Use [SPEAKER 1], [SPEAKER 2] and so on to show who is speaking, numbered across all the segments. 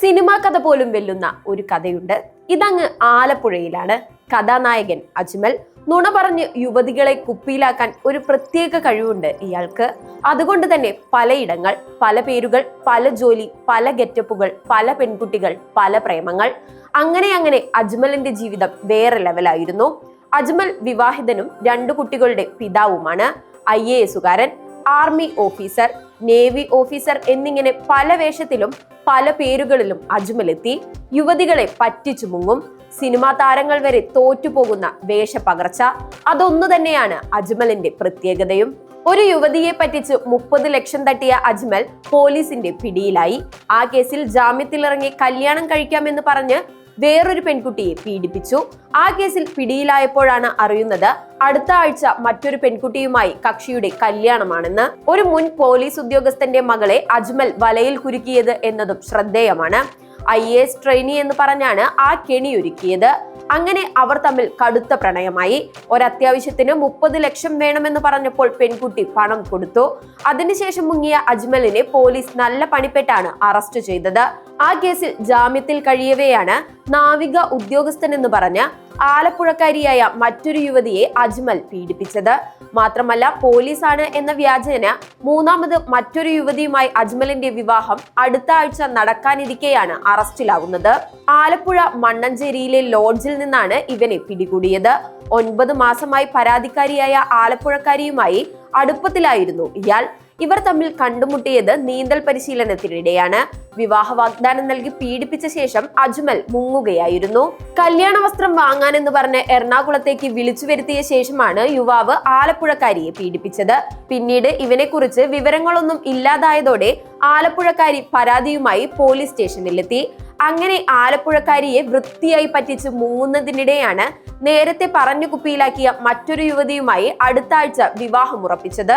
[SPEAKER 1] Cinema കഥ പോലും വെല്ലുന്ന ഒരു കഥയുണ്ട്. ഇതങ്ങ് ആലപ്പുഴയിലാണ്. കഥാനായകൻ അജ്മൽ നുണ പറഞ്ഞ് യുവതികളെ കുപ്പിയിലാക്കാൻ ഒരു പ്രത്യേക കഴിവുണ്ട് ഇയാൾക്ക്. അതുകൊണ്ട് തന്നെ പലയിടങ്ങൾ പല പേരുകൾ പല ജോലി പല ഗെറ്റപ്പുകൾ പല പെൺകുട്ടികൾ പല പ്രേമങ്ങൾ. അങ്ങനെ അങ്ങനെ അജ്മലിന്റെ ജീവിതം വേറെ ലെവലായിരുന്നു. അജ്മൽ വിവാഹിതനും രണ്ടു കുട്ടികളുടെ പിതാവുമാണ്. ഐ എ എസുകാരൻ ആർമി ഓഫീസർ നേവി ഓഫീസർ എന്നിങ്ങനെ പല വേഷത്തിലും പല പേരുകളിലും അജ്മൽ എത്തി യുവതികളെ പറ്റിച്ചു മുങ്ങും. സിനിമാ താരങ്ങൾ വരെ തോറ്റുപോകുന്ന വേഷപകർച്ച അതൊന്നു തന്നെയാണ് അജ്മലിന്റെ പ്രത്യേകതയും. ഒരു യുവതിയെ പറ്റിച്ച് മുപ്പത് ലക്ഷം തട്ടിയ അജ്മൽ പോലീസിന്റെ പിടിയിലായി. ആ കേസിൽ ജാമ്യത്തിലിറങ്ങി കല്യാണം കഴിക്കാമെന്ന് പറഞ്ഞ് വേറൊരു പെൺകുട്ടിയെ പീഡിപ്പിച്ചു. ആ കേസിൽ പിടിയിലായപ്പോഴാണ് അറിയുന്നത് അടുത്ത ആഴ്ച മറ്റൊരു പെൺകുട്ടിയുമായി കക്ഷിയുടെ കല്യാണമാണെന്ന്. ഒരു മുൻ പോലീസ് ഉദ്യോഗസ്ഥന്റെ മകളെ അജ്മൽ വലയിൽ കുരുക്കിയത് എന്നതും ശ്രദ്ധേയമാണ്. ഐ എസ് ട്രെയിനി എന്ന് പറഞ്ഞാണ് ആ കെണിയൊരുക്കിയത്. അങ്ങനെ അവർ തമ്മിൽ കടുത്ത പ്രണയമായി. ഒരത്യാവശ്യത്തിന് മുപ്പത് ലക്ഷം വേണമെന്ന് പറഞ്ഞപ്പോൾ പെൺകുട്ടി പണം കൊടുത്തു. അതിനുശേഷം മുങ്ങിയ അജ്മലിനെ പോലീസ് നല്ല പണിപ്പെട്ടാണ് അറസ്റ്റ് ചെയ്തത്. ആ കേസിൽ ജാമ്യത്തിൽ കഴിയവെയാണ് നാവിക ഉദ്യോഗസ്ഥൻ എന്ന് പറഞ്ഞ് ആലപ്പുഴക്കാരിയായ മറ്റൊരു യുവതിയെ അജ്മൽ പീഡിപ്പിച്ചത്. മാത്രമല്ല പോലീസാണ് എന്ന വ്യാജേന മൂന്നാമത് മറ്റൊരു യുവതിയുമായി അജ്മലിന്റെ വിവാഹം അടുത്ത ആഴ്ച നടക്കാനിരിക്കെയാണ് അറസ്റ്റിലാകുന്നത് ആലപ്പുഴ മണ്ണഞ്ചേരിയിലെ ലോഡ്ജിൽ നിന്നാണ് ഇവനെ പിടികൂടിയത്. ഒൻപത് മാസമായി പരാതിക്കാരിയായ ആലപ്പുഴക്കാരിയുമായി അടുപ്പത്തിലായിരുന്നു ഇയാൾ. ഇവർ തമ്മിൽ കണ്ടുമുട്ടിയത് നീന്തൽ പരിശീലനത്തിനിടെയാണ്. വിവാഹ വാഗ്ദാനം നൽകി പീഡിപ്പിച്ച ശേഷം അജ്മൽ മുങ്ങുകയായിരുന്നു. കല്യാണ വസ്ത്രം വാങ്ങാനെന്ന് പറഞ്ഞ് എറണാകുളത്തേക്ക് വിളിച്ചു വരുത്തിയ ശേഷമാണ് യുവാവ് ആലപ്പുഴക്കാരിയെ പീഡിപ്പിച്ചത്. പിന്നീട് ഇവനെക്കുറിച്ച് വിവരങ്ങളൊന്നും ഇല്ലാതായതോടെ ആലപ്പുഴക്കാരി പരാതിയുമായി പോലീസ് സ്റ്റേഷനിലെത്തി. അങ്ങനെ ആലപ്പുഴക്കാരിയെ വൃത്തിയായി പറ്റിച്ച് മൂന്നതിനിടെയാണ് നേരത്തെ പറഞ്ഞു കുപ്പിയിലാക്കിയ മറ്റൊരു യുവതിയുമായി അടുത്ത ആഴ്ച വിവാഹം ഉറപ്പിച്ചത്.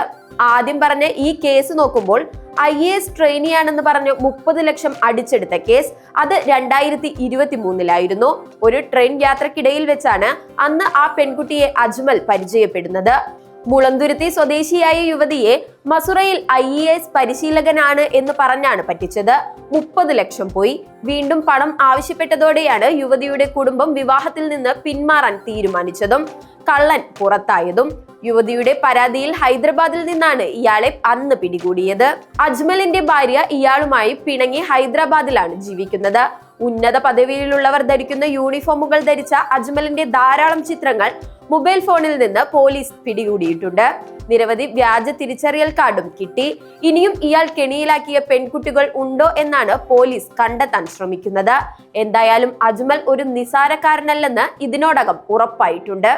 [SPEAKER 1] ആദ്യം പറഞ്ഞ ഈ കേസ് നോക്കുമ്പോൾ ഐ എ എസ് ട്രെയിനിയാണെന്ന് പറഞ്ഞ് മുപ്പത് ലക്ഷം അടിച്ചെടുത്ത കേസ് അത് രണ്ടായിരത്തി ഇരുപത്തി മൂന്നിലായിരുന്നു ഒരു ട്രെയിൻ യാത്രക്കിടയിൽ വെച്ചാണ് അന്ന് ആ പെൺകുട്ടിയെ അജ്മൽ പരിചയപ്പെടുന്നത്. മുളന്തുരുത്തി സ്വദേശിയായ യുവതിയെ മസുറയിൽ ഐ ഇ എസ് പരിശീലകനാണ് എന്ന് പറഞ്ഞാണ് പറ്റിച്ചത്. മുപ്പത് ലക്ഷം പോയി. വീണ്ടും പണം ആവശ്യപ്പെട്ടതോടെയാണ് യുവതിയുടെ കുടുംബം വിവാഹത്തിൽ നിന്ന് പിന്മാറാൻ തീരുമാനിച്ചതും കള്ളൻ പുറത്തായതും. യുവതിയുടെ പരാതിയിൽ ഹൈദരാബാദിൽ നിന്നാണ് ഇയാളെ അന്ന് പിടികൂടിയത്. അജ്മലിന്റെ ഭാര്യ ഇയാളുമായി പിണങ്ങി ഹൈദരാബാദിലാണ് ജീവിക്കുന്നത്. ഉന്നത പദവിയിലുള്ളവർ ധരിക്കുന്ന യൂണിഫോമുകൾ ധരിച്ച അജ്മലിന്റെ ധാരാളം ചിത്രങ്ങൾ മൊബൈൽ ഫോണിൽ നിന്ന് പോലീസ് പിടികൂടിയിട്ടുണ്ട്. നിരവധി വ്യാജ തിരിച്ചറിയൽ കാർഡും കിട്ടി. ഇനിയും ഇയാൾ കെണിയിലാക്കിയ പെൺകുട്ടികൾ ഉണ്ടോ എന്നാണ് പോലീസ് കണ്ടെത്താൻ ശ്രമിക്കുന്നത്. എന്തായാലും അജ്മൽ ഒരു നിസാരക്കാരനല്ലെന്ന് ഇതിനോടകം ഉറപ്പായിട്ടുണ്ട്.